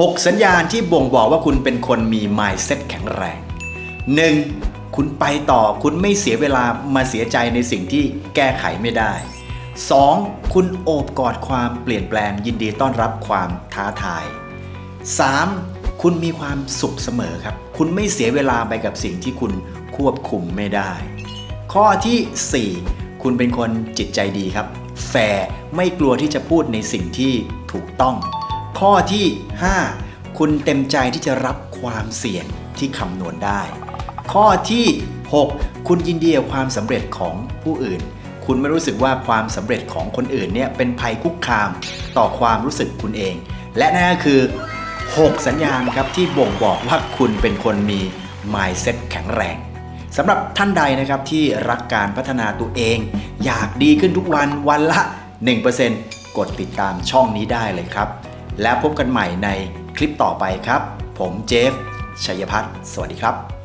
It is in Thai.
6 สัญญาณที่บ่งบอกว่าคุณเป็นคนมี mindset แข็งแรง 1. คุณไปต่อคุณไม่เสียเวลามาเสียใจในสิ่งที่แก้ไขไม่ได้ 2. คุณโอบกอดความเปลี่ยนแปลงยินดีต้อนรับความท้าทาย 3. คุณมีความสุขเสมอครับ คุณไม่เสียเวลาไปกับสิ่งที่คุณควบคุมไม่ได้ ข้อที่ 4 คุณเป็นคนจิตใจดีครับ แฟร์ไม่กลัวที่จะพูดในสิ่งที่ถูกต้อง ข้อที่ 5 คุณเต็มใจที่จะรับความเสี่ยงที่คำนวณได้ ข้อที่ 6 คุณยินดีกับความสำเร็จของผู้อื่น คุณไม่รู้สึกว่าความสำเร็จของคนอื่นเนี่ยเป็นภัยคุกคามต่อความรู้สึกคุณเอง และนั่นก็คือ 6 สัญญาณครับที่บ่งบอกว่าคุณเป็นคนมี mindset แข็งแรงสำหรับท่านใดนะครับที่รักการพัฒนาตัวเอง อยากดีขึ้นทุกวันวันละ 1%กดติดตามช่องนี้ได้เลยครับ แล้วพบกันใหม่ในคลิปต่อไปครับ ผมเจฟ ชัยพัฒน์สวัสดีครับ